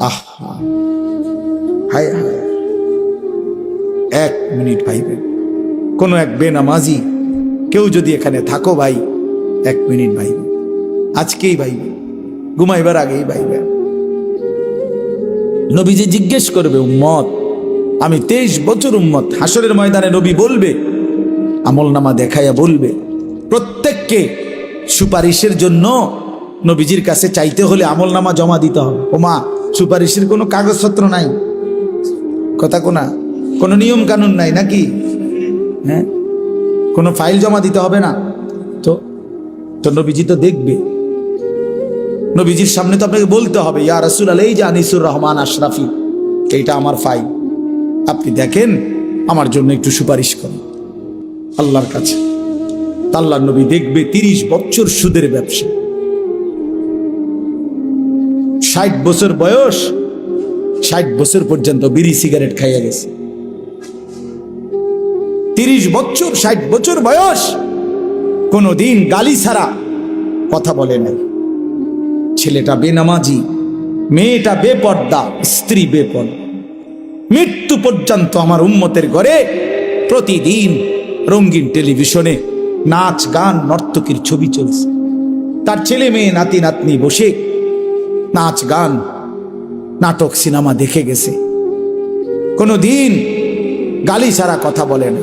আহা। হায় হায়। এক মিনিট ভাইবে। কোনো এক বেনামাজি, কেউ যদি এখানে থাকো ভাই, এক মিনিট ভাইবে। আজকেই ভাইবে। ঘুমাইবার আগেই ভাইবে। নবীজি জিজ্ঞেস করবে, উম্মত, আমি তেইশ বছর উম্মত। হাসরের ময়দানে নবী বলবে আমল নামা দেখাইয়া বলবে, প্রত্যেককে সুপারিশের জন্য নবীজির কাছে চাইতে হলে আমল নামা জমা দিতে হবে। ও মা সুপারিশের কোনো কাগজপত্র নাই। কথা কোনা? কোনো নিয়ম কানুন নাই নাকি? হ্যাঁ? কোনো ফাইল জমা দিতে হবে না? তো তো নবীজি তো দেখবে। নবীজির সামনে তো আপনাকে বলতে হবে, ইয়া রসুল আলাই যে আনিসুর রহমান আশরাফি, এইটা আমার ফাইল। আপনি দেখেন, আমার জন্য একটু সুপারিশ করেন। আল্লাহর কাছে। আল্লাহ নবী দেখবে তিরিশ বছর সুদের ব্যবসা। ষাট বছর বয়স, ষাট বছর পর্যন্ত বিড়ি সিগারেট খাইয়া গেছে। তিরিশ বছর, ষাট বছর বয়স, কোনোদিন গালি ছাড়া কথা বলে নাই। ছেলেটা বেনামাজি, মেয়েটা বেপর্দা, স্ত্রী বেপর্দা মৃত্যু পর্যন্ত আমার উম্মতের ঘরে প্রতিদিন রঙিন টেলিভিশনে নাচ, গান, নর্তকীর ছবি চলছে। তার ছেলে মেয়ে, নাতি, নাতনি বসে নাচ, গান, নাটক, সিনেমা দেখে গেছে। কোনো দিন গালি ছাড়া কথা বলে না।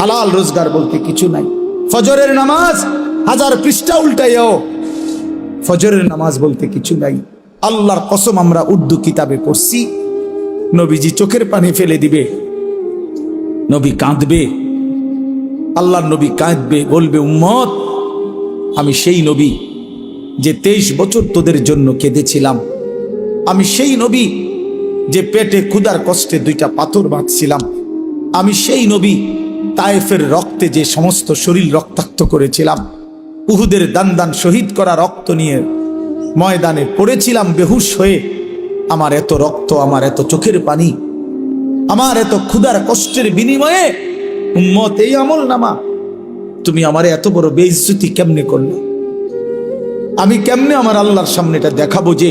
হালাল রোজগার বলতে কিছু নাই। ফজরের নামাজ হাজার পৃষ্ঠা উল্টাইও ফজরের নামাজ বলতে কিছু নাই। আল্লাহর কসম আমরা উর্দু কিতাবে পড়ছি। নবীজি চোখের পানি ফেলে দিবে। নবী কাঁদবে। আল্লাহর নবী কাঁদবে, বলবে, উম্মত, আমি সেই নবী। যে তেইশ বছর তোদের জন্য কেঁদেছিলাম। আমি সেই নবী যে পেটে ক্ষুদার কষ্টে দুইটা পাথর বাঁধছিলাম। আমি সেই নবী তায়েফের রক্তে যে সমস্ত শরীর রক্তাক্ত করেছিলাম। উহুদের দান দান শহীদ করা রক্ত নিয়ে ময়দানে পড়েছিলাম বেহুশ হয়ে। আমার এত রক্ত, আমার এত চোখের পানি, আমার এত ক্ষুদার কষ্টের বিনিময়ে উম্মত এই আমল নামা তুমি আমার এত বড় বেইজ্জতি কেমনে করলে? আমি কেমনে আমার আল্লাহর সামনে এটা দেখাবো যে,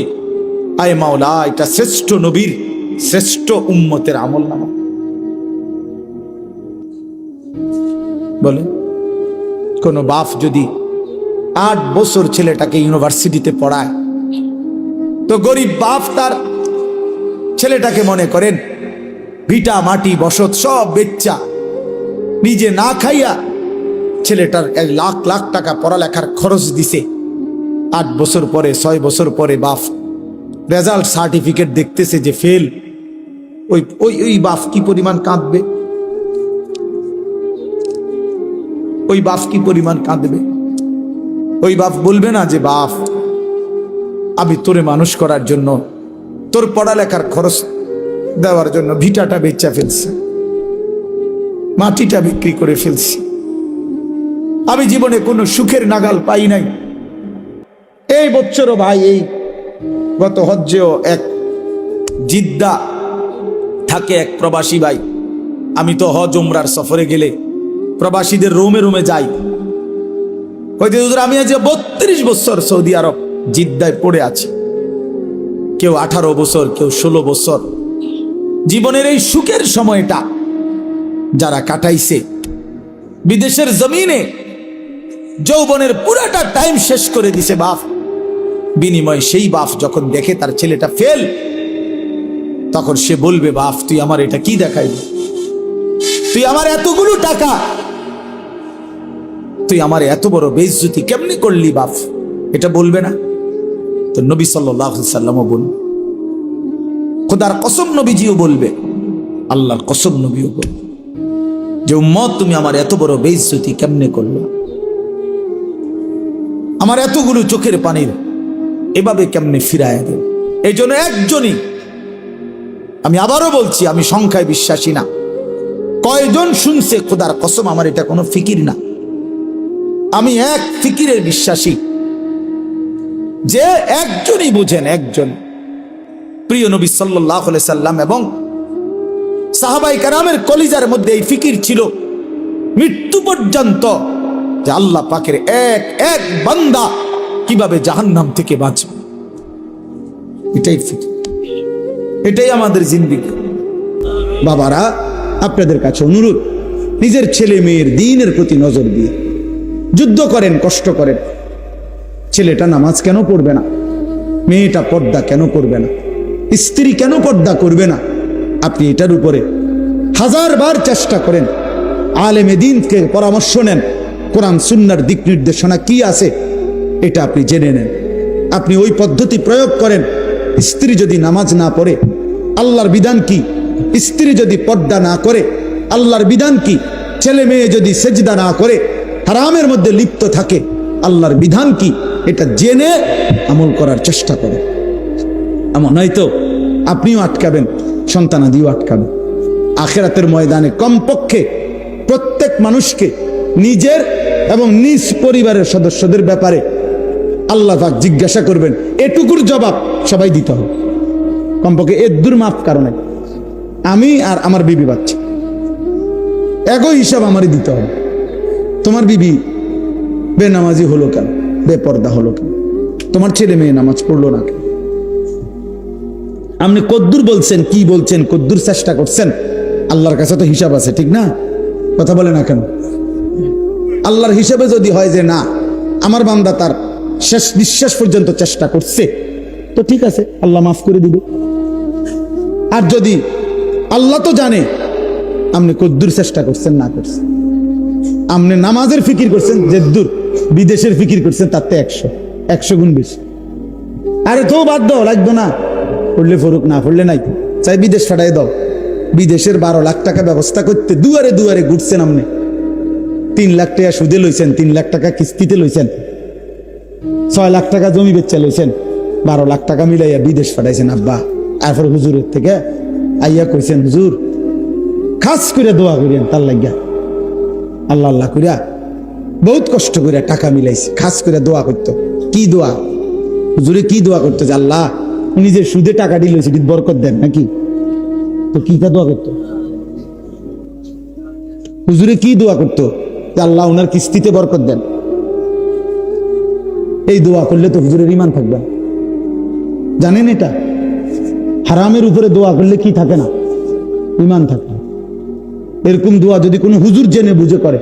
আয় মাওলা, এটা শ্রেষ্ঠ নবীর শ্রেষ্ঠ উম্মতের আমল নামা। বলে কোন বাপ যদি আট বছর ছেলেটাকে ইউনিভার্সিটিতে পড়ায়, তো গরিব বাপ তার ছেলেটাকে মনে করেন, ভিটা, মাটি, বসত, সব বেচ্চা, নিজে না খাইয়া ছেলেটার এক লাখ লাখ টাকা পড়ালেখার খরচ দিছে। আট বছর পরে, ছয় বছর পরে বাপ রেজাল্ট সার্টিফিকেট দেখতেছে যে ফেল। ওই ওই ওই বাপ কি পরিমাণ কাঁদবে? ওই বাপ কি পরিমাণ কাঁদবে? ওই বাপ বলবে না যে, বাপ, আমি তোরে মানুষ করার জন্য, তোর পড়ালেখার খরচ দেওয়ার জন্য ভিটাটা বেচা ফেলছি, মাটিটা বিক্রি করে ফেলছি। আমি জীবনে কোনো সুখের নাগাল পাই নাই। এই বছরও ভাই, এই গত হজ্জেও এক জিদ্দা থাকে এক প্রবাসী ভাই। আমি তো হজ উমরার সফরে গেলে প্রবাসীদের রুমে রুমে যাই। আমি আজ বত্রিশ বছর সৌদি আরব জিদ্দায় পড়ে আছি। কেউ আঠারো বছর, কেউ ষোলো বছর। জীবনের এই সুখের সময়টা যারা কাটাইছে, বিদেশের জমিনে যৌবনের পুরাটা টাইম শেষ করে দিছে, বাপ। বিনিময় সেই বাপ যখন দেখে তার ছেলেটা ফেল তখন সে বলবে, বাপ, তুই আমার এটা কি দেখাইবি তুই আমার এতগুলো টাকা, তুই আমার এত বড় বেজ্জুতি কেমনি করলি বাপ? এটা বলবে না। তো নবী সাল্লামও বলবে। খোদার কসম নবীজিও বলবে, আল্লাহর কসম নবীও বলবে যে, উম্মত, তুমি আমার এত বড় বেজ্জুতি কেমনে করল? আমার এতগুলো চোখের পানির এভাবে কেমনে ফিরায় দেব? এই জন্য একজনই। আমি আবারও বলছি, আমি সংখ্যায় বিশ্বাসী না। কয়জন শুনছে, খোদার কসম, আমার এটা কোনো ফিকির না। আমি এক ফিকিরের বিশ্বাসী। যে একজনই বুঝেন, একজন। প্রিয় নবী সাল্লাহ সাল্লাম এবং সাহাবাই কারামের কলিজার মধ্যে এই ফিকির ছিল মৃত্যু পর্যন্ত যে আল্লাহ পাকের এক এক বান্দা কীভাবে জাহান্নাম থেকে বাঁচবে? এটাই ফিকির এটাই আমাদের জিন্দিগি। বাবারা, আপনাদের কাছে অনুরোধ, নিজের ছেলে মেয়ের দিনের প্রতি নজর দিয়ে। যুদ্ধ করেন, কষ্ট করেন। ছেলেটা নামাজ কেন পড়বে না? মেয়েটা পর্দা কেন করবে না? স্ত্রী কেন পর্দা করবে না? আপনি এটার উপরে হাজারবার চেষ্টা করেন। আলেমে দিনকে পরামর্শ নেন। কোরআন, সুন্নার দিক নির্দেশনা কি আছে? এটা আপনি জেনে নেন। আপনি ওই পদ্ধতি প্রয়োগ করেন, স্ত্রী যদি নামাজ না পড়ে, আল্লাহর বিধান কি? স্ত্রী যদি পর্দা না করে, আল্লাহর বিধান কি? ছেলে মেয়ে যদি সেজদা না করে, হারামের মধ্যে লিপ্ত থাকে, আল্লাহর বিধান কি? এটা জেনে আমল করার চেষ্টা করে এমন হয়তো আপনিও আটকাবেন, সন্তানাদিও আটকাবেন। আখেরাতের ময়দানে কমপক্ষে প্রত্যেক মানুষকে, নিজের এবং নিজ পরিবারের সদস্যদের ব্যাপারে আল্লাহ পাক জিজ্ঞাসা করবেন, এটুকুর জবাব সবাই দিতে হবে। কমপক্ষে এদ্দুর মাফ কারণে। আমি আর আমার বিবি বাচ্চা। একই হিসাব আমারই দিতে হবে। তোমার বিবি বেনামাজি হলো কেন? বেপর্দা হলো কেন? তোমার ছেলে মেয়ে নামাজ পড়ল না কেন? আপনি কদ্দুর বলছেন, কি বলছেন, কদ্দুর চেষ্টা করছেন? আল্লাহর কাছে তো হিসাব আছে, ঠিক না? কথা বলে না কেন? আল্লাহর হিসাবে যদি হয় যে না, আমার বান্দা তার শেষ নিঃশ্বাস পর্যন্ত চেষ্টা করছে। তো ঠিক আছে, আল্লাহ মাফ করে দিবে। আর যদি আল্লাহ তো জানে, আপনি কদ্দুর চেষ্টা করছেন, না করছেন। আপনি নামাজের ফিকির করছেন, যে দূর, বিদেশের ফিকির করছেন, তাতে একশো একশো গুণ বেশি। আরে তো বাদ দাও লাগতো না। পড়লে ফরুক না পড়লে নাই। চাই বিদেশ ফাটাই দাও। বিদেশের বারো লাখ টাকা ব্যবস্থা করতে দুয়ারে দুয়ারে ঘুরছেন আপনি। তিন লাখ টাকা সুদে লইছেন, তিন লাখ টাকা কিস্তিতে লইছেন। ছয় লাখ টাকা জমি বেচা লইছেন, বারো লাখ টাকা মিলাইয়া বিদেশ ফাটাইছেন আব্বা। এরপর হুজুরের থেকে আইয়া কইছেন, হুজুর, খাস করে দোয়া করিয়েন তার লাগিয়া। আল্লাহ আল্লাহ করিয়া বহুত কষ্ট করে টাকা মিলাইছে, খাস করে দোয়া করতো। কি দোয়া? হুজুরে কি দোয়া করতো যে, আল্লাহ, উনি যে সুদে টাকা দিল, সেটি বরকত দেন নাকি? তো কি দোয়া করতো? হুজুরে কি দোয়া করতো? যে, আল্লাহ ওনার কিস্তিতে বরকত দেন। এই দোয়া করলে তো হুজুরের ইমান থাকবে। জানেন এটা? হারামের উপরে দোয়া করলে কি থাকে না? ইমান থাকে এরকম দোয়া যদি কোনো হুজুর জেনে বুঝে করে,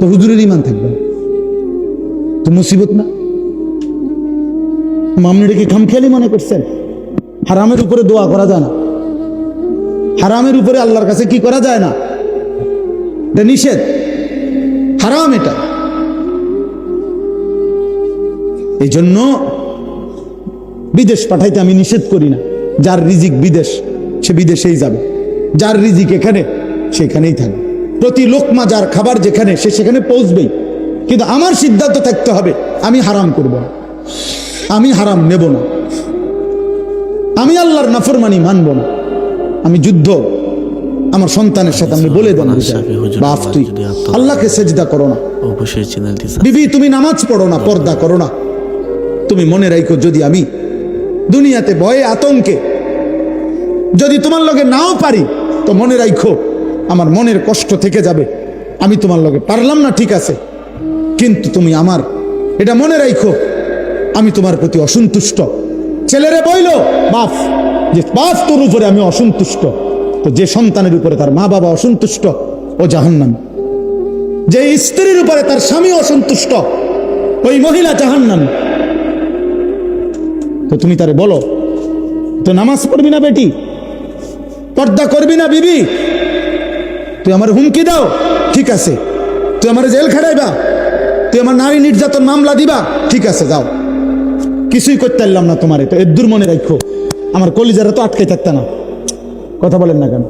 তো হুজুরের ইমান থাকবে। তো মুসিবত না? মামনিটা কি খামখেয়ালি মনে করছেন? হারামের উপরে দোয়া করা যায় না। হারামের উপরে আল্লাহর কাছে কি করা যায় না? এটা নিষেধ। হারাম এটা। এই জন্য বিদেশ পাঠাইতে আমি নিষেধ করি না। যার রিজিক বিদেশ সে বিদেশেই যাবে। যার রিজিক এখানে সেখানেই থাকবে। প্রতি লোকমা যার খাবার যেখানে সে সেখানে পৌঁছবেই। কিন্তু আমার সিদ্ধান্ত থাকতে হবে আমি হারাম করব না। আমি হারাম নেব না। আমি আল্লাহর নাফরমানি মানব না। আমি যুদ্ধ আমার সন্তানের সাথে আমি বলে দেন বাপ তুই আল্লাহকে সেজদা করো না। বিবি তুমি নামাজ পড়ো না পর্দা করো না। তুমি মনে রাখো যদি আমি দুনিয়াতে ভয়ে আতঙ্কে যদি তোমার লগে নাও পারি, তো মনে রাখো আমার মনের কষ্ট থেকে যাবে। আমি তোমার লগে পারলাম না, ঠিক আছে। কিন্তু তুমি আমার, এটা মনে রাখো আমি তোমার প্রতি অসন্তুষ্ট। ছেলেরে বইল, বাপ, যে বাপ তোর উপরে আমি অসন্তুষ্ট। তো যে সন্তানের উপরে তার মা বাবা অসন্তুষ্ট, ও জাহান্নাম। যে স্ত্রীর উপরে তার স্বামী অসন্তুষ্ট, ওই মহিলা জাহান্নাম। তো তুমি তারে বলো, তো নামাজ পড়বি না বেটি? পর্দা করবি না বিবি? তুই আমার হুমকি দাও, ঠিক আছে। তুই আমার জেল খাটাইবা। তুই আমার নারী নির্যাতন মামলা দিবা, ঠিক আছে, যাও। কিছুই করতে পারলাম না তোমারে, তো এদ্দুর মনে রাখো। আমার কলিজারা তো আটকে থাকতে না। কথা বলেন না কেন?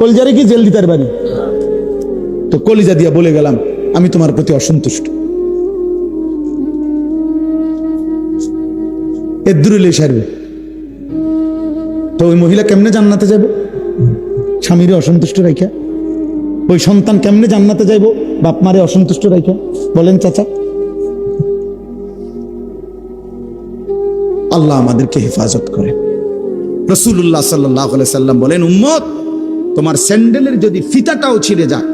কলিজারে কি জেল দিতে পারি তো কলিজা দিয়া বলে গেলাম, আমি তোমার প্রতি অসন্তুষ্ট। এর দূরে সারবে। তো ওই মহিলা কেমনে জান্নাতে যাবে স্বামীরে অসন্তুষ্ট ওই সন্তান কেমনে জান্নাতে যাইব? বাপ মারে অসন্তুষ্ট বলেন চাচা। আল্লাহ আমাদেরকে হেফাজত করে। রসুল্লাহ সাল্লাহ সাল্লাম বলেন, উম্মত, তোমার স্যান্ডেলের যদি ফিতাটাও ছিঁড়ে যায়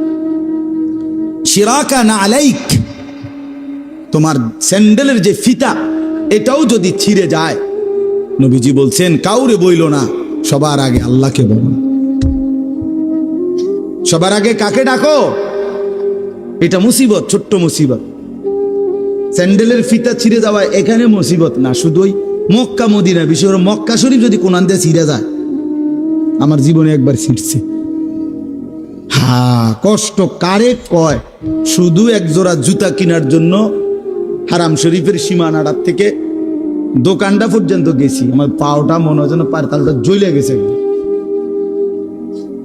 শিরাকা না আলাইক, তোমার স্যান্ডেলের যে ফিতা এটাও যদি ছিঁড়ে যায়, নবীজি বলছেন, কাউরে বইল না, সবার আগে আল্লাহকে বলো। সবার আগে কাকে ডাকো? এটা মুসিবত, ছোট্ট মুসিবত। স্যান্ডেলের ফিতা ছিঁড়ে যাওয়া এখানে মুসিবত না, শুধু ওই মক্কা মদিনা বিশেষ মক্কা শরীফ যদি কোন আনতে ছিঁড়ে যায়, আমার জীবনে একবার ছিঁড়ছে। হা, কষ্ট কারে কয়? শুধু এক জোড়া জুতা কেনার জন্য হারাম শরীফের সীমানাটার থেকে দোকানটা পর্যন্ত গেছি। আমার পাওটা মনে হয় যেন পারতালটা জ্বলে গেছে।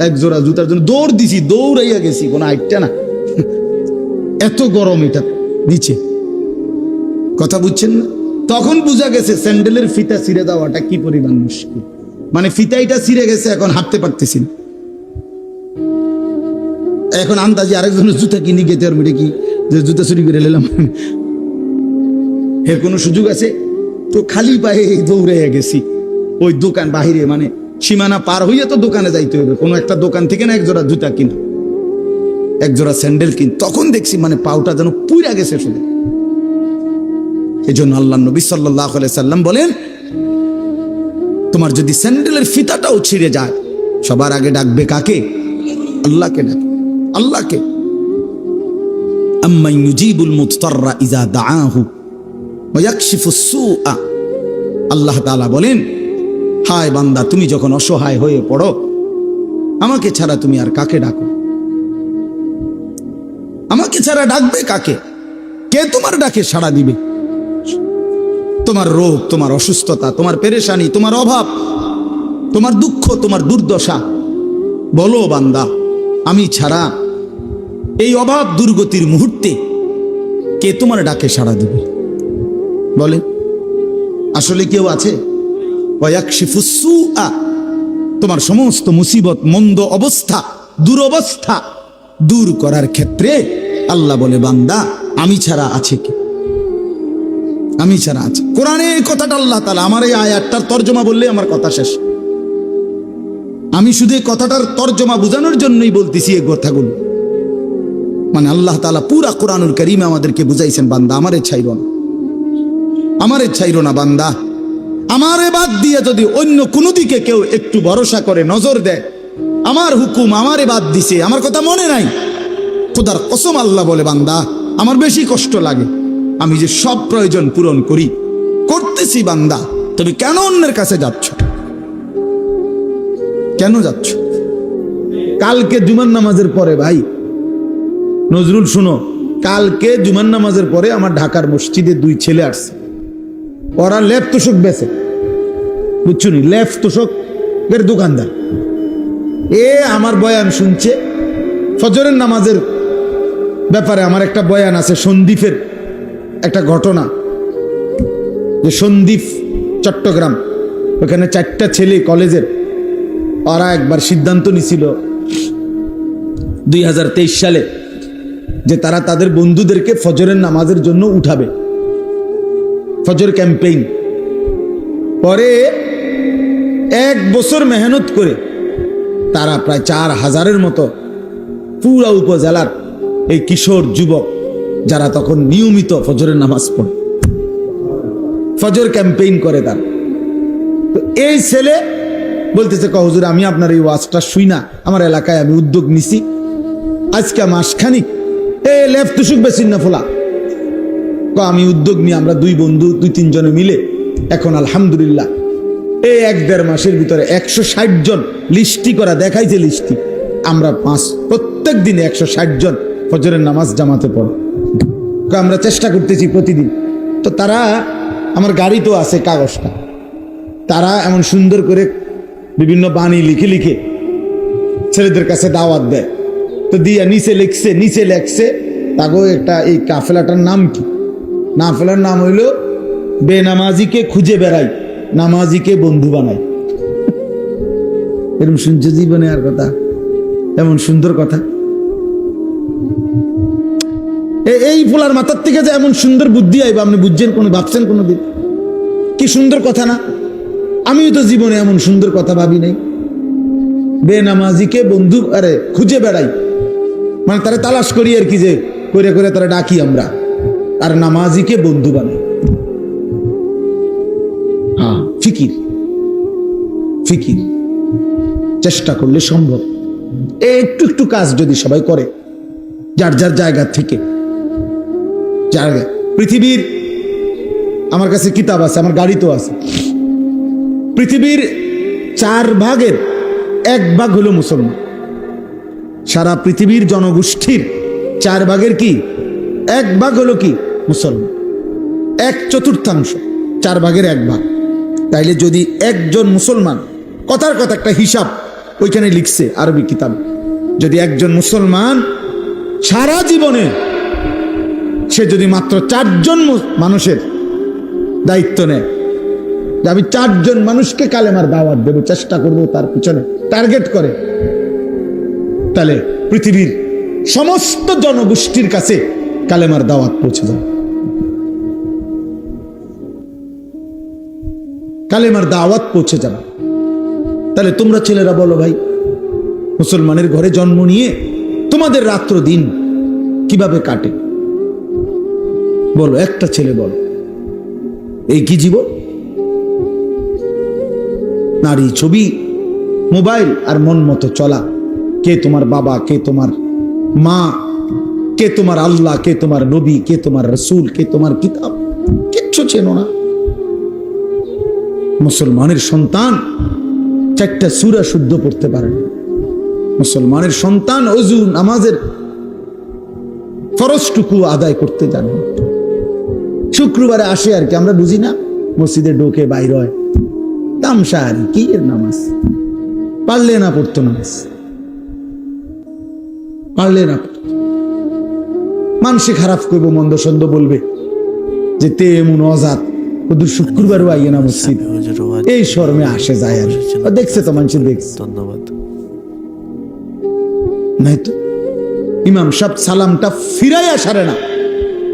এক জোড়া জুতার জন্য দৌড় দিছি, দৌড়াইয়া গেছি, কোনো আইটটা না। এত গরম এটা নিচে। কথা বুঝছেন না? তখন বুঝা গেছে স্যান্ডেলের ফিতা ছিঁড়ে দেওয়াটা কি পরিমাণ মুশকিল। মানে ফিতাইটা ছিঁড়ে গেছে, এখন হাঁটতে পারতেছি এখন আন্দাজে আরেকজনের জুতা কিনি গেতে আর মেরে কি যে জুতা চুরি করে নিলাম। এর কোনো সুযোগ আছে? তো খালি পায়ে দৌড়ে গেছি। ওই দোকান বাহিরে মানে সীমানা পার হইয়া তো দোকানে যাইতে হবে কোনো একটা দোকান থেকে না এক জোড়া জুতা কিনা, এক জোড়া স্যান্ডেল কিন। তখন দেখছি মানে পাউটা যেন পুইরা গেছে শুধু এই জন্য আল্লাহ নবী সাল্লাহ সাল্লাম বলেন, তোমার যদি স্যান্ডেলের ফিতাটাও ছিঁড়ে যায়, সবার আগে ডাকবে কাকে? আল্লাহকে ডাকে আল্লাহকে। আম্মাই ইউজিবুল মুততাররা ইজা আল্লাহ বলেন, হায় বান্দা, তুমি যখন অসহায় হয়ে পড়ো, আমাকে ছাড়া তুমি আর কাকে ডাকো? আমাকে ছাড়া ডাকবে কাকে? কে তোমার ডাকে সাড়া দিবে? তোমার রোগ, তোমার অসুস্থতা, তোমার পেরেশানি, তোমার অভাব, তোমার দুঃখ, তোমার দুর্দশা। বলো বান্দা, আমি ছাড়া এই অভাব দুর্গতির মুহূর্তে কে তোমার ডাকে সাড়া দেবে? বলে আসলে কেউ আছে? তোমার সমস্ত মুসিবত, মন্দ অবস্থা, দুরবস্থা দূর করার ক্ষেত্রে আল্লাহ বলে, বান্দা, আমি ছাড়া আছে কি? আমি ছাড়া আছে। কোরআনে কথাটা আল্লাহ তালা আমার এই আয়াতটার তর্জমা বললে আমার কথা শেষ। আমি শুধু কথাটার তর্জমা বোঝানোর জন্যই বলতেছি এই কথাগুলো মানে আল্লাহ তালা পুরা কোরআনুল করিমে আমাদেরকে বুঝাইছেন, বান্দা, আমারে ছাইর না। আমারে ছাইর না, বান্দা। আমারে বাদ দিয়ে যদি অন্য কোনো দিকে কেউ একটু ভরসা করে, নজর দেয়, আমার হুকুম আমারে বাদ দিছে, আমার কথা মনে নাই। খোদার কসম আল্লাহ বলে, বান্দা, আমার বেশি কষ্ট লাগে। আমি যে সব প্রয়োজন পূরণ করি, করতেছি, বান্দা। তুমি কেন অন্যের কাছে যাচ্ছ? কেন যাচ্ছ? কালকে জুমান নামাজের পরে, ভাই, নজরুল শুনো, কালকে জুমান নামাজের পরে আমার ঢাকার মসজিদে দুই ছেলে আসছে। ওরা লেপ তোষক বেছে বুঝছ নি লেপ তোষকের দোকানদার। এ আমার বয়ান শুনছে। ফজরের নামাজের ব্যাপারে আমার একটা বয়ান আছে, সন্দীপের একটা ঘটনা। যে সন্দীপ চট্টগ্রাম, ওখানে চারটা ছেলে কলেজের, ওরা একবার সিদ্ধান্ত নিছিল দুই হাজার তেইশ সালে যে তারা তাদের বন্ধুদেরকে ফজরের নামাজের জন্য উঠাবে। ফজর ক্যাম্পেইন। পরে এক বছর মেহনত করে তারা প্রায় চার হাজারের মতো পুরা উপজেলার এই কিশোর যুবক, যারা তখন নিয়মিত ফজরের নামাজ পড়ে। ফজর ক্যাম্পেইন করে তার। তো এই ছেলে বলতেছে কহজুর আমি আপনার এই ওয়াজটা শুই না, আমার এলাকায় আমি উদ্যোগ নিছি। আজকে মাসখানিক, এ লেফ তুসুক বেশি না ফোলা। আমি উদ্যোগ নিয়ে আমরা দুই বন্ধু, দুই তিনজনে মিলে এখন আলহামদুলিল্লাহ এই এক দেড় মাসের ভিতরে একশো ষাট জন লিস্টি করা দেখাইছে লিস্টি। আমরা পাঁচ, প্রত্যেক দিনে একশো ষাট জন ফজরের নামাজ জামাতে পড়ো। আমরা চেষ্টা করতেছি প্রতিদিন। তো তারা, আমার গাড়ি তো আছে কাগজটা তারা এমন সুন্দর করে বিভিন্ন বাণী লিখে লিখে ছেলেদের কাছে দাওয়াত দেয়। তো দিয়া নিচে লিখছে, নিচে লেখছে, তাগো একটা এই কাফেলাটার নাম কি? নাফেলার নাম হইল বেনামাজিকে খুঁজে বেড়াই, নামাজিকে বন্ধু বানাই। এরকম শুনছে জীবনে আর কথা? এমন সুন্দর কথা? এই ফুলার মাথার থেকে যে এমন সুন্দর বুদ্ধি আইবা, আপনি বুঝছেন কোনো, ভাবছেন কোনো দিন? কি সুন্দর কথা না? আমিও তো জীবনে এমন সুন্দর কথা ভাবি নাই। বেনামাজিকে বন্ধু, আরে, খুঁজে বেড়াই। মানে তারা তালাশ করি আর কি যে করে করে তারা ডাকি আমরা। আর নামাজিকে বন্ধু বানাই হ্যাঁ। ফিকির। ফিকির। চেষ্টা করলে সম্ভব। একটু একটু কাজ যদি সবাই করে যার যার জায়গা থেকে। জায়গা পৃথিবীর আমার কাছে কিতাব আছে আমার গাড়ি তো আছে। পৃথিবীর চার ভাগের এক ভাগ হলো মুসলমান। সারা পৃথিবীর জনগোষ্ঠীর চার ভাগের কি? এক ভাগ হলো কি? মুসলমান। এক চতুর্থাংশ, চার ভাগের এক ভাগ। তাইলে যদি একজন মুসলমান, কথার কথা একটা হিসাব, ওইখানে লিখছে আরবি কিতাব, যদি একজন মুসলমান সারা জীবনে সে যদি মাত্র চারজন মানুষের দায়িত্ব নেয়, যে আমি চারজন মানুষকে কালেমার দাওয়াত দেবো, চেষ্টা করব তার পিছনে, টার্গেট করে, তাহলে পৃথিবীর সমস্ত জনগোষ্ঠীর কাছে কালেমার দাওয়াত পৌঁছে যাবে। কালেমার দাওয়াত পৌঁছে যাবে। তাহলে তোমরা ছেলেরা বলো ভাই, মুসলমানের ঘরে জন্ম নিয়ে তোমাদের রাত্র দিন কীভাবে কাটে? বলো, একটা ছেলে বলো, এই কি জীবন? নারী ছবি, মোবাইল আর মন মতো চলা, কে তোমার বাবা, কে তোমার মা, কে তোমার আল্লাহ, কে তোমার নবী, কে তোমার রসুল, কে তোমার কিতাব, কিচ্ছু চেনো না। মুসলমানের সন্তান চারটা সুরা শুদ্ধ পড়তে পারে না। মুসলমানের সন্তান অজু, নামাজের ফরজটুকু আদায় করতে জানে শুক্রবারে আসে আর কি, আমরা বুঝি না, মসজিদে ঢোকে বাইর হয়। তামসা আর কি এর নামাজ? পারলে না পড়তো নামাজ। পারলে না পড়তো। মানুষে খারাপ করব, মন্দ সন্দ বলবে। যে তে এমন অজাত। ওদের শুক্রবারও আইয়ে না মসজিদ। এই শর্মে আসে যায় আর। দেখছে তো মানুষ দেখছে। ধন্যবাদ। নাই তো? ইমাম সাহেব সালামটা ফিরাইয়া সারে না।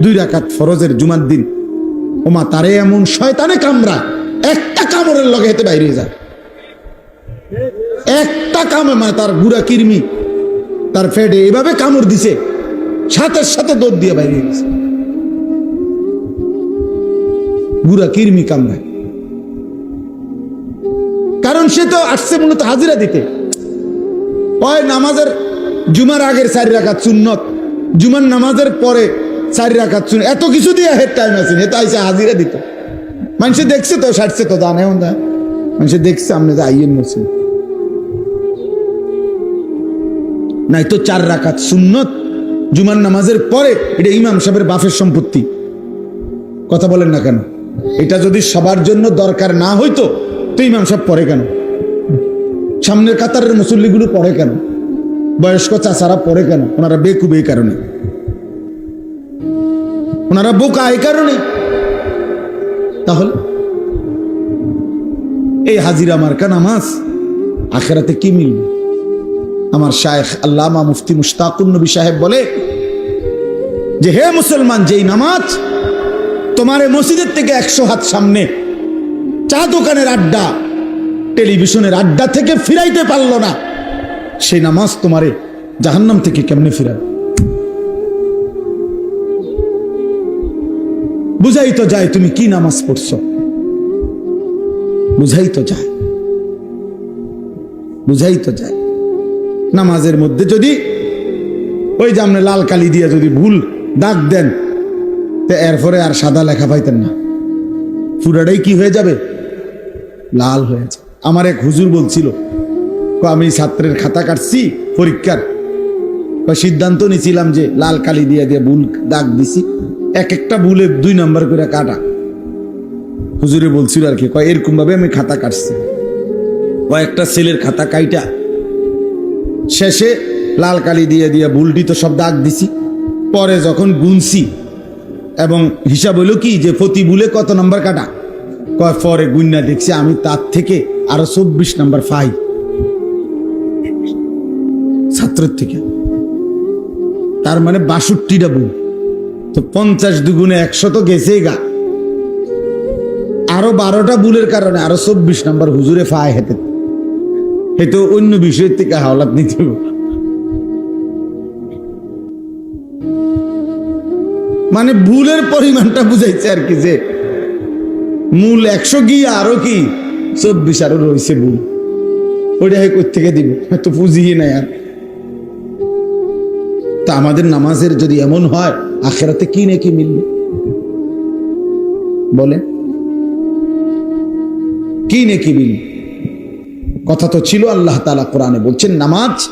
দুই রাকাত ফরজের জুমার দিন। ওমা তারে এমন শয়তানে কামরা একটা কামড়ের লগে হেতে বাইরে যায়। একটা কামে মানে তার গুড়া কিরমি তার ফেডে এভাবে কামড় দিছে সাথে সাথে দৌড় দিয়ে বাইরে গেছে। গুড়া কিরমি কামড়ায় কারণ সে তো আসছে মূলত হাজিরা দিতে। হয় নামাজের জুমার আগের চারি রাখাত সুন্নত, জুমার নামাজের পরে চারি রাখাত সুন এত কিছু দিয়ে হেড টাইম আছে এত আইসে হাজিরা দিত। মানুষে দেখছে তো, সারছে তো, জানে না। মানুষে দেখছে আপনি যে আইয়েন মুসলিম নাই তো চার রাখাত সুন্নত, জুমার নামাজের পরে, এটা ইমাম সাহেবের বাফের সম্পত্তি। কথা বলেন না কেন? এটা যদি সবার জন্য দরকার না হইতো, তো ইমাম সাহেব পরে কেন? সামনের কাতারের মুসল্লিগুলো পড়ে কেন? বয়স্ক চাচারা পড়ে কেন? ওনারা বেকুব এই কারণে। ওনারা বোকা এই কারণে। তাহলে? এই হাজিরা মার্কা নামাজ আখেরাতে কি মিলবে? আমার শায়েখ আল্লামা মুফতি মুশতাকুর নবী সাহেব বলে যে, হে মুসলমান, যেই নামাজ তোমার মসজিদের থেকে একশো হাত সামনে চা দোকানের আড্ডা, টেলিভিশনের আড্ডা থেকে ফিরাইতে পারল না। সেই নামাজ তোমারে জাহান্নাম থেকে কেমনে ফিরাবে? বুঝাই তো যায় তুমি কি নামাজ পড়ছ। বুঝাই তো যায়। বুঝাই তো যায়। নামাজের মধ্যে যদি ওই যে আপনি লাল কালি দিয়ে যদি ভুল দাগ দেন তো এরপরে আর সাদা লেখা পাইতেন না। পুরাটাই কি হয়ে যাবে? লাল হয়ে যাবে। আমার এক হুজুর বলছিল আমি ছাত্রের খাতা কাটছি পরীক্ষার। সিদ্ধান্ত নিছিলাম যে লাল কালি দিয়ে দিয়ে ভুল দাগ দিছি। এক একটা ভুলে দুই নাম্বার করে কাটা। হুজুরে বলছিল আর কি কয় এরকম ভাবে আমি খাতা কাটছি। কয়েকটা ছেলের খাতা কাইটা। শেষে লাল কালি দিয়ে দিয়ে ভুলটি তো সব দাগ দিছি। পরে যখন গুনছি এবং হিসাব হইল কি যে প্রতি বুলে কত নম্বর কাটা? কয়, পরে গুন্না দেখছি আমি তার থেকে আরও চব্বিশ নাম্বার পাই। ছাত্রের থেকে। তার মানে বাষট্টিটা বুল। তো পঞ্চাশ দুগুণে একশো তো গেছেই গা। আরও বারোটা বুলের কারণে আরও চব্বিশ নাম্বার হুজুরে ফায় হেতে হেতে অন্য বিষয়ের থেকে হাওলাত নিতে হবে। মানে ভুলের পরিমাণটা বুঝাইছে আর কি যে মূল একশো কি, আরও কি? চব্বিশ আরও রয়েছে ভুল ওইটা থেকে দিব? তো পুঁজি নাই আর। তা আমাদের নামাজের যদি এমন হয়, আখেরাতে কি নাকি মিলবে? বলে? কি নাকি মিলবে? কথা তো ছিল, আল্লাহ তালা কোরআনে বলছেন, নামাজ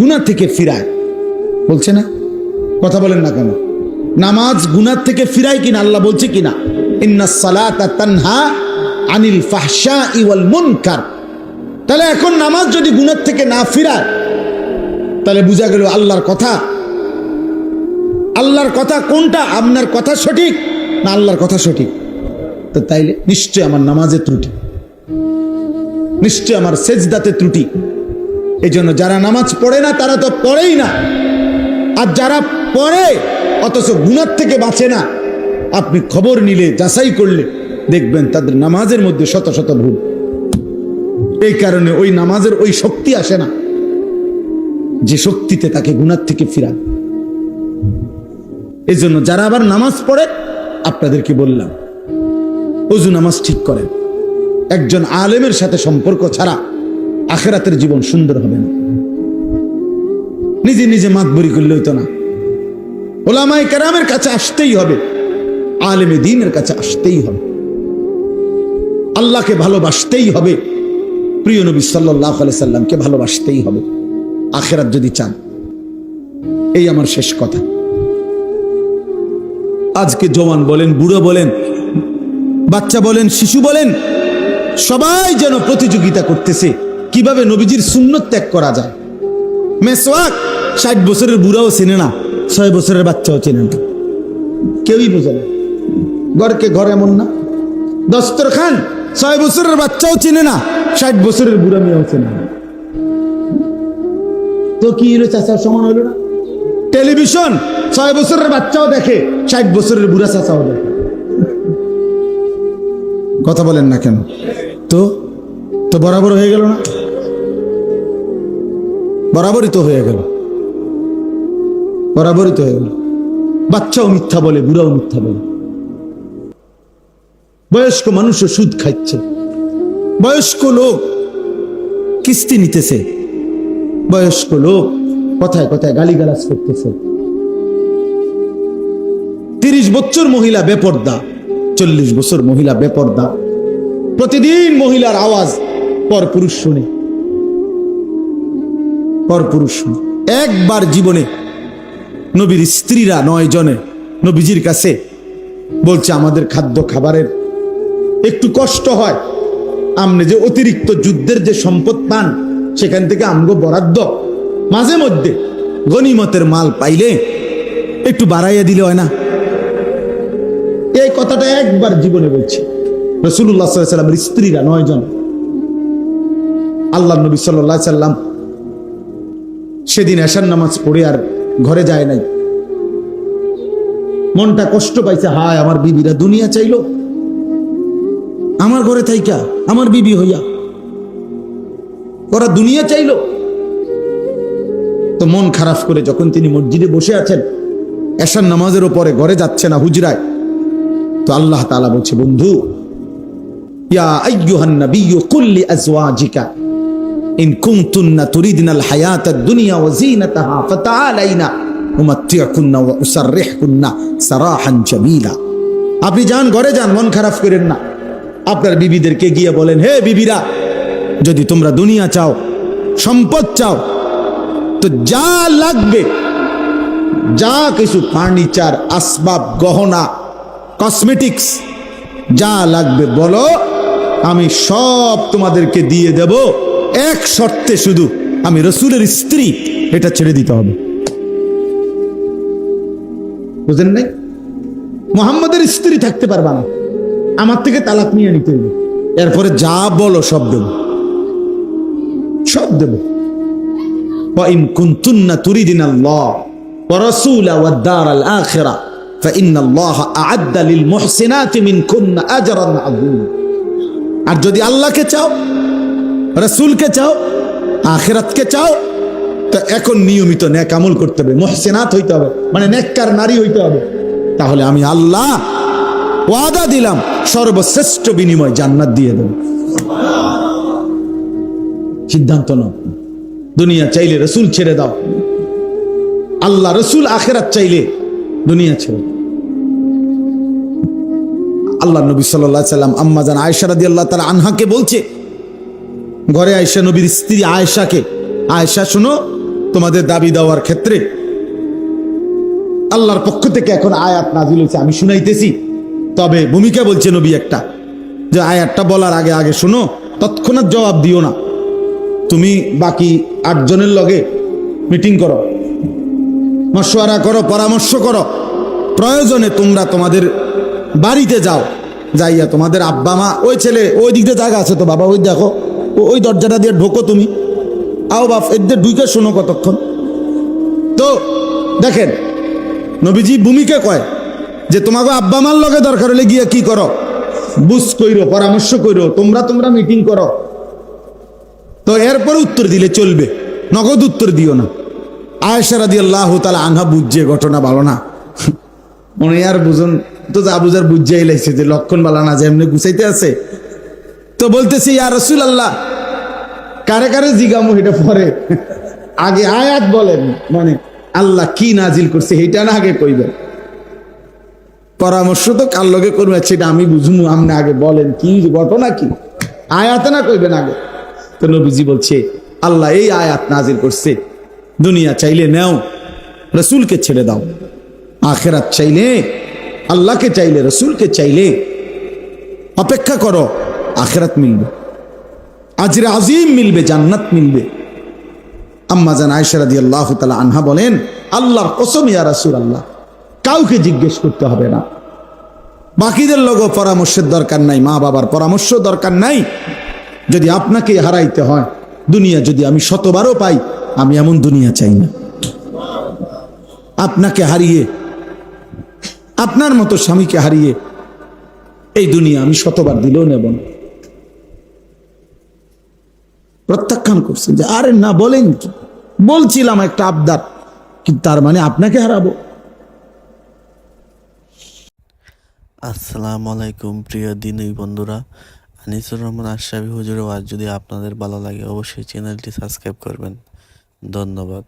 গুনা থেকে ফিরায়। বলছে না? কথা বলেন না কেন? নামাজ গুনার থেকে ফিরায় কিনা, আল্লাহ বলছে কিনা? ইন্না সালাতা তানহা আনিল ফাহশা ইওয়াল মুনকার। তাহলে এখন নামাজ যদি গুনার থেকে না ফিরায়, তাহলে বোঝা গেল আল্লাহর কথা। আল্লাহর কথা কোনটা, আপনার কথা সঠিক না আল্লাহর কথা সঠিক? তো তাইলে নিশ্চয় আমার নামাজে ত্রুটি। নিশ্চয় আমার সেজদাতে ত্রুটি। এই জন্য যারা নামাজ পড়ে না, তারা তো পড়েই না। আর যারা পড়ে অথচ গুণার থেকে বাঁচে না। আপনি খবর নিলে, যাচাই করলে দেখবেন তাদের নামাজের মধ্যে শত শত ভুল। এই কারণে ওই নামাজের ওই শক্তি আসে না। যে শক্তিতে তাকে গুণার থেকে ফিরান। এই জন্য যারা আবার নামাজ পড়ে, আপনাদেরকে বললাম, অজু নামাজ ঠিক করেন। একজন আলেমের সাথে সম্পর্ক ছাড়া আখেরাতের জীবন সুন্দর হবে না। নিজে নিজে মাতবরি করলে হইতো না। ওলামাই কেরামের কাছে আসতেই হবে, আলেমে দিনের কাছে আসতেই হবে, আল্লাহকে ভালোবাসতেই হবে, প্রিয় নবী সাল্লাহ সাল্লামকে ভালোবাসতেই হবে। আখেরাত যদি চান, এই আমার শেষ কথা। আজকে জওয়ান বলেন, বুড়ো বলেন, বাচ্চা বলেন, শিশু বলেন, সবাই যেন প্রতিযোগিতা করতেছে, কীভাবে নবীজির সুন্নত ত্যাগ করা যায়। মেসওয়াক ষাট বছরের বুড়াও চেনে না। ছয় বছরের বাচ্চাও চেনে কেউই বোঝে না। ঘরকে ঘর এমন না। দস্তরখান, ছয় বছরের বাচ্চাও চেনে না। ষাট বছরের বুড়া মেয়েও চেনে না। তো কি হলো চাচার সমান হলো না? টেলিভিশন, ছয় বছরের বাচ্চাও দেখে, ষাট বছরের বুড়া চাচাও দেখে। কথা বলেন না কেন? তো? তো বরাবর হয়ে গেল না? বরাবরই তো হয়ে গেল। বরাবরই তো বাচ্চাও মিথ্যা বলে, বুড়াও মিথ্যা বলে। বয়স্ক মানুষও সুদ খাচ্ছে বয়স্ক লোক কিস্তি নিতেছে। বয়স্ক লোক কথায় কথায় গালিগালাজ করতেছে। তিরিশ বছর মহিলা বেপর্দা, চল্লিশ বছর মহিলা বেপর্দা। প্রতিদিন মহিলার আওয়াজ পর পুরুষ শুনে। পর পুরুষ শুনে। একবার জীবনে নবীর স্ত্রীরা নয় জনে নবীজির কাছে বলছে, আমাদের খাদ্য খাবারের একটু কষ্ট হয়। আমনে যে অতিরিক্ত যুদ্ধের যে সম্পদ পান, সেখান থেকে আমগো বরাদ্দ। মাঝে মধ্যে গনিমতের মাল পাইলে একটু বাড়াইয়া দিলে হয় না? এই কথাটা একবার জীবনে বলছি। রসুল্লাহ সাল্লামের স্ত্রীরা নয় জন। আল্লাহ নবী সাল্লাম সেদিন এশার নামাজ পড়ে আর ঘরে যায় নাই। মনটা কষ্ট পাইছে, হায়, আমার বিবিরা দুনিয়া চাইলো। আমার ঘরে থাইকা, আমার বিবি হইয়া। ওরা দুনিয়া চাইলো। তো মন খারাপ করে যখন তিনি মসজিদে বসে আছেন, এশার নামাজের ওপরে ঘরে যাচ্ছে না হুজরায়। তো আল্লাহ তাআলা বলছে, বন্ধু, ইয়া আইয়ুহান নাবিয়্যু কুল লিআজওয়াজিকা ইন কুনতুন্না তুরিদিনাল হায়াতাদ দুনিয়া ওয়া যিনাতাহা ফাতাআলাইনা উমাত্তিউকুন্না ওয়া উসাররিহকুন্না সারাহান জামিলা। আপনি যান, ঘরে যান, মন খারাপ করেন না। আপনার বিবিদেরকে গিয়ে বলেন, হে বিবিরা, যদি তোমরা দুনিয়া চাও, সম্পদ চাও, তো যা লাগবে, যা কিছু ফার্নিচার, আসবাব, গহনা, কসমেটিক্স, যা লাগবে বলো, আমি সব তোমাদেরকে দিয়ে দেব। এক শর্তে শুধু আমি রসুলের স্ত্রী, এটা ছেড়ে দিতে হবে। বুঝলেন নাই? মোহাম্মদের স্ত্রী থাকতে পারবা না। আমার থেকে তালাক নিয়ে নিতে হবে। এরপরে যা বলো, সব দেব। সব দেব। وإن كنتن تريدن الله আর যদি আল্লাহকে চাও রসুলকে চাও, আখেরাতকে চাও, তো এখন নিয়মিত নেক আমল করতে হবে, মহসেনাত হইতে হবে মানে নেককার নারী হইতে হবে। তাহলে আমি আল্লাহ ওয়াদা দিলাম, সর্বশ্রেষ্ঠ বিনিময় জান্নাত দিয়ে দেব। সিদ্ধান্ত নাও। দুনিয়া চাইলে রসুল ছেড়ে দাও। আল্লাহ রসুল আখেরাত চাইলে দুনিয়া ছেড়ে আল্লাহ নবী সাল্লাম আম্মা জান আয়সা আল্লাহ তালা আনহাকে বলছে ঘরে আয়সা নবীর স্ত্রী আয়েশাকে। আয়েশা, শোনো, তোমাদের দাবি দেওয়ার ক্ষেত্রে আল্লাহর পক্ষ থেকে এখন আয়াত নাজিল হয়েছে, আমি শুনাইতেছি। তবে ভূমিকা বলছে নবী একটা, যে আয়াতটা বলার আগে আগে শোনো, তৎক্ষণাৎ জবাব দিও না। তুমি বাকি আটজনের লগে মিটিং করো, মশওয়ারা করো, পরামর্শ করো। প্রয়োজনে তোমরা তোমাদের বাড়িতে যাও, যাইয়া তোমাদের আব্বা মা ওই ছেলে, ওই দিক দিয়ে জায়গা আছে তো বাবা, ওই দেখো। ওই দরজাটা দিয়ে ঢোকো তুমি। আও বাপ এদের ঢুকে শোনো কতক্ষণ। তো, দেখেন, নবীজি ভূমিকে কয় যে, তোমাকে আব্বা মার লগে দরকার হলে গিয়ে কি করো? বুঝ কইরো, পরামর্শ কইরো, তোমরা তোমরা মিটিং করো। তো এরপর উত্তর দিলে চলবে, নগদ উত্তর দিও না। আয়েশা রাদি আল্লাহ তালা আনহা বুঝছে, ঘটনা ভালো না। মনে আর বুঝুন, তো যা বুঝার বুঝাই লাগছে যে লক্ষণ বালা না, যে এমনি গুছাইতে আছে। তো বলতেছি, ইয়া রসুল আল্লাহ কারে কারে জিগামো এটা পরে। আগে আয়াত বলেন মানে আল্লাহ কি নাজিল করছে এটা না আগে কইবেন। পরামর্শ তো কার লগে করবে সেটা আমি বুঝুমু আপনি আগে বলেন কি ঘটনা কি। আয়াতে না কইবেন আগে। তো নবীজি বলছে, আল্লাহ এই আয়াত নাজিল করছে, দুনিয়া চাইলে নেও, রসুলকে ছেড়ে দাও। আখেরাত চাইলে, আল্লাহকে চাইলে, রসুলকে চাইলে অপেক্ষা করো, আখেরাত মিলবে। আজরে আজিম মিলবে, জান্নাত মিলবে। আম্মা জান আয়সারাদি আল্লাহ তালা আনহা বলেন, আল্লাহর কসম ইয়া রাসুল আল্লাহ কাউকে জিজ্ঞেস করতে হবে না। বাকিদের লোক পরামর্শের দরকার নাই মা বাবার পরামর্শ দরকার নাই। যদি আপনাকে হারাইতে হয়, দুনিয়া যদি আমি শতবারও পাই, আমি এমন দুনিয়া চাই না। আপনাকে হারিয়ে, আপনার মতো স্বামীকে হারিয়ে, এই দুনিয়া আমি শতবার দিলেও নেব না। প্রত্যাখ্যান করছেন যে, আরে না, বলেন কি? বলছিলাম একটা আবদার, কিন্তু তার মানে আপনাকে হারাবো। আসসালামু আলাইকুম, প্রিয় দিনই বন্ধুরা। আনিসুর রহমান আশরাফি হুজুর আজ যদি আপনাদের ভালো লাগে, অবশ্যই চ্যানেলটি সাবস্ক্রাইব করবেন। ধন্যবাদ।